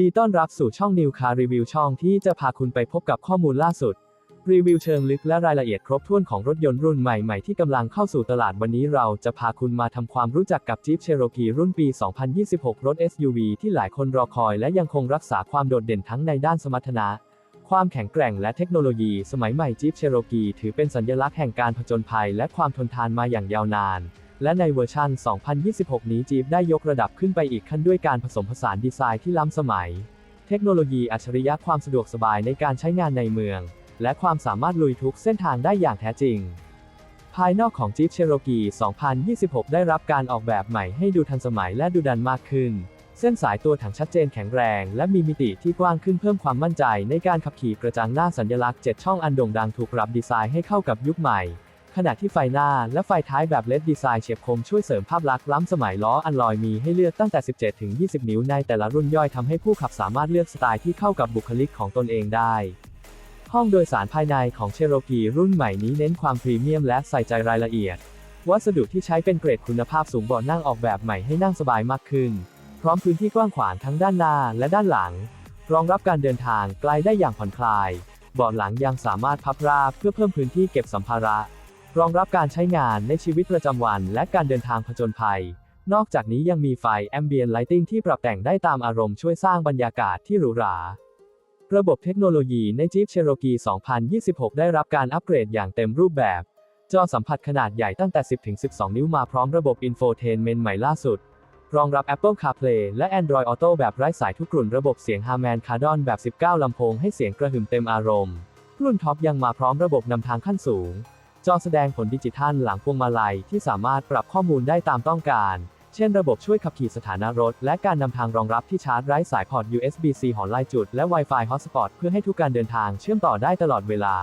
ดีต้อนรับสู่ช่องนิวคารีวิวช่องที่จะพาคุณไปพบกับข้อมูลล่าสุด รีวิวเชิงลึกและรายละเอียดครบถ้วนของรถยนต์รุ่นใหม่ ๆ ที่กำลังเข้าสู่ตลาดวันนี้เราจะพาคุณมาทำความรู้จักกับ Jeep Cherokee รุ่นปี 2026 รถ SUV ที่หลายคนรอคอยและยังคงรักษาความโดดเด่นทั้งในด้านสมรรถนะ ความแข็งแกร่งและเทคโนโลยี สมัยใหม่ Jeep Cherokee ถือเป็นสัญลักษณ์แห่งการผจญภัย และความทนทานมาอย่างยาวนาน และในเวอร์ชัน 2026 นี้ Jeep ได้ยกระดับขึ้นไปอีกขั้นด้วยการผสมผสานดีไซน์ที่ล้ำสมัย เทคโนโลยีอัจฉริยะความสะดวกสบายในการใช้งานในเมือง และความสามารถลุยทุกเส้นทางได้อย่างแท้จริง ภายนอกของ Jeep Cherokee 2026 ได้รับการออกแบบใหม่ให้ดูทันสมัยและดูดันมากขึ้น เส้นสายตัวถังชัดเจนแข็งแรง และมีมิติที่กว้างขึ้นเพิ่มความมั่นใจในการขับขี่กระจังหน้าสัญลักษณ์ 7 ช่องอันโด่งดังถูกปรับดีไซน์ให้เข้ากับยุคใหม่ ขณะที่ไฟหน้าและไฟท้ายแบบเลดดีไซน์เฉียบคมช่วยเสริมภาพลักษณ์ล้ำสมัยล้ออันลอยมีให้เลือกตั้งแต่ 17 ถึง 20 นิ้วในแต่ละรุ่นย่อยทำให้ผู้ขับสามารถเลือกสไตล์ที่เข้ากับบุคลิกของตนเองได้ ห้องโดยสารภายในของเชโรกีรุ่นใหม่นี้เน้นความพรีเมียมและใส่ใจรายละเอียด วัสดุที่ใช้เป็นเกรดคุณภาพสูงบาะนั่งออกแบบใหม่ให้นั่งสบายมากขึ้น พร้อมพื้นที่กว้างขวางทั้งด้านหน้าและด้านหลัง รองรับการเดินทางไกลได้อย่างผ่อนคลาย เบาะหลังยังสามารถพับราบเพื่อเพิ่มพื้นที่เก็บสัมภาระ รองรับการใช้งานในชีวิตประจำวันและการเดินทางผจญภัย นอกจากนี้ยังมีไฟ Ambient Lighting ที่ปรับแต่งได้ตามอารมณ์ช่วยสร้างบรรยากาศที่หรูหรา ระบบเทคโนโลยีใน Jeep Cherokee 2026 ได้รับการอัปเกรดอย่างเต็มรูปแบบ จอสัมผัสขนาดใหญ่ตั้งแต่ 10-12 นิ้วมาพร้อมระบบ Infotainment ใหม่ล่าสุด รองรับ Apple CarPlay และ Android Auto แบบไร้สายทุกรุ่นระบบเสียง Harman Kardon แบบ 19 ลำโพงให้เสียงกระหึ่มเต็มอารมณ์ รุ่นท็อปยังมาพร้อมระบบนำทางขั้นสูง จอแสดงผลดิจิทัลหลังพวงมาลัยที่สามารถปรับข้อมูลได้ตามต้องการ เช่นระบบช่วยขับขี่สถานะรถ และการนำทางรองรับที่ชาร์จไร้สายพอร์ต USB-C หอนลายจุด และ Wi-Fi Hotspot เพื่อให้ทุกการเดินทางเชื่อมต่อได้ตลอดเวลา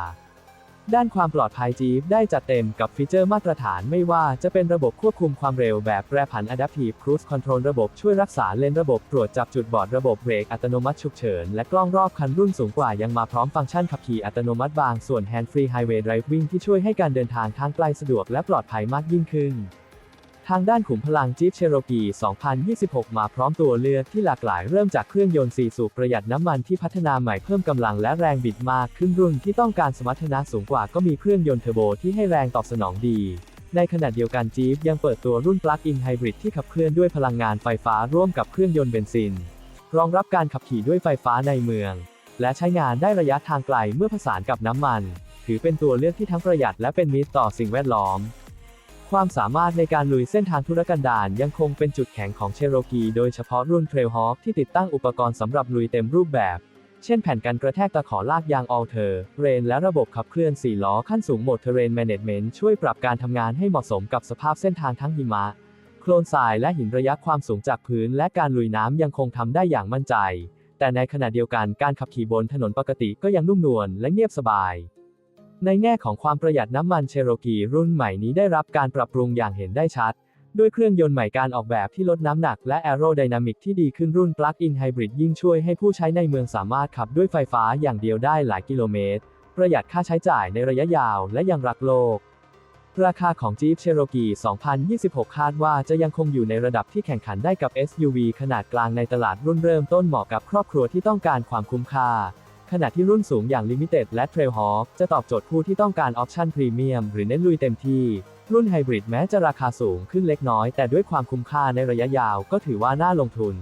ด้านความปลอดภัย Jeep ได้จัดเต็มกับฟีเจอร์มาตรฐานไม่ว่าจะเป็นระบบควบคุมความเร็วแบบแปรผัน Adaptive Cruise Control ระบบช่วยรักษาเลนระบบตรวจจับจุดบอดระบบเบรกอัตโนมัติฉุกเฉิน และกล้องรอบคันรุ่นสูงกว่ายังมาพร้อมฟังก์ชันขับขี่อัตโนมัติบางส่วน Hand Free Highway Driving ที่ช่วยให้การเดินทางทางไกลสะดวกและปลอดภัยมากยิ่งขึ้น ทางด้านขุมพลัง Jeep Cherokee 2026 มาพร้อมตัวเลือกที่หลากหลายเริ่มจากเครื่องยนต์ 4 สูบประหยัดน้ำมันที่พัฒนาใหม่เพิ่มกำลังและแรงบิดมากขึ้นรุ่นที่ต้องการสมรรถนะสูงกว่าก็มีเครื่องยนต์เทอร์โบที่ให้แรงตอบสนองดี ในขณะเดียวกัน Jeep ยังเปิดตัวรุ่น Plug-in Hybrid ที่ขับเคลื่อนด้วยพลังงานไฟฟ้าร่วมกับเครื่องยนต์เบนซิน รองรับการขับขี่ด้วยไฟฟ้าในเมือง และใช้งานได้ระยะทางไกลเมื่อผสานกับน้ำมัน ถือเป็นตัวเลือกที่ทั้งประหยัดและเป็นมิตรต่อสิ่งแวดล้อม ความสามารถในการลุยเส้นทางธุรกันดารยังคงเป็นจุดแข็งของเชโรกีโดยเฉพาะรุ่น Trailhawk ที่ติดตั้งอุปกรณ์สำหรับลุยเต็มรูปแบบ เช่นแผ่นกันกระแทกตะขอลากยาง All Terrain และระบบขับเคลื่อน4ล้อขั้นสูง Mode Terrain Management ช่วยปรับการทำงานให้เหมาะสมกับสภาพเส้นทางทั้งหิมะ โคลนทรายและหินระยะความสูงจากพื้น และการลุยน้ำยังคงทำได้อย่างมั่นใจ แต่ในขณะเดียวกันการขับขี่บนถนนปกติก็ยังนุ่มนวลและเงียบสบาย ในแง่ของความประหยัดน้ำมันเชโรกีรุ่นใหม่นี้ได้รับการปรับปรุงอย่างเห็นได้ชัด ด้วยเครื่องยนต์ใหม่การออกแบบที่ลดน้ำหนักและแอโรไดนามิกที่ดีขึ้นรุ่น Plug-in Hybrid ยิ่งช่วยให้ผู้ใช้ในเมืองสามารถขับด้วยไฟฟ้าอย่างเดียวได้หลายกิโลเมตร ประหยัดค่าใช้จ่ายในระยะยาวและยังรักโลก ราคาของ Jeep Cherokee 2026 คาดว่าจะยังคงอยู่ในระดับที่แข่งขันได้กับ SUV ขนาดกลางในตลาดรุ่นเริ่มต้นเหมาะกับครอบครัวที่ต้องการความคุ้มค่า ขณะที่รุ่นสูงอย่าง Limited และ Trailhawk จะตอบโจทย์ผู้ที่ต้องการออปชั่นพรีเมียมหรือเน้นลุยเต็มที่ รุ่นไฮบริดแม้จะราคาสูงขึ้นเล็กน้อย แต่ด้วยความคุ้มค่าในระยะยาวก็ถือว่าน่าลงทุน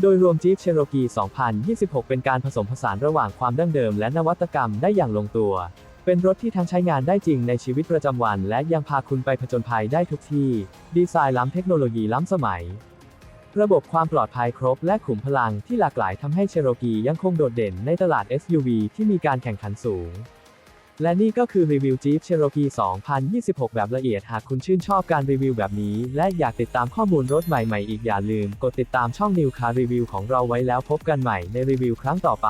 โดยรวม Jeep Cherokee 2026 เป็นการผสมผสานระหว่างความดั้งเดิมและนวัตกรรมได้อย่างลงตัว เป็นรถที่ทั้งใช้งานได้จริงในชีวิตประจำวัน และยังพาคุณไปผจญภัยได้ทุกที่ ดีไซน์ล้ำเทคโนโลยีล้ำสมัย ระบบความปลอดภัยครบและขุมพลังที่หลากหลายทำให้เชโรกียังคงโดดเด่นในตลาด SUV ที่มีการแข่งขันสูง และนี่ก็คือรีวิว Jeep Cherokee 2026 แบบละเอียด หากคุณชื่นชอบการรีวิวแบบนี้ และอยากติดตามข้อมูลรถใหม่ๆ อีกอย่าลืม กดติดตามช่อง New Car Review ของเราไว้แล้วพบกันใหม่ในรีวิวครั้งต่อไป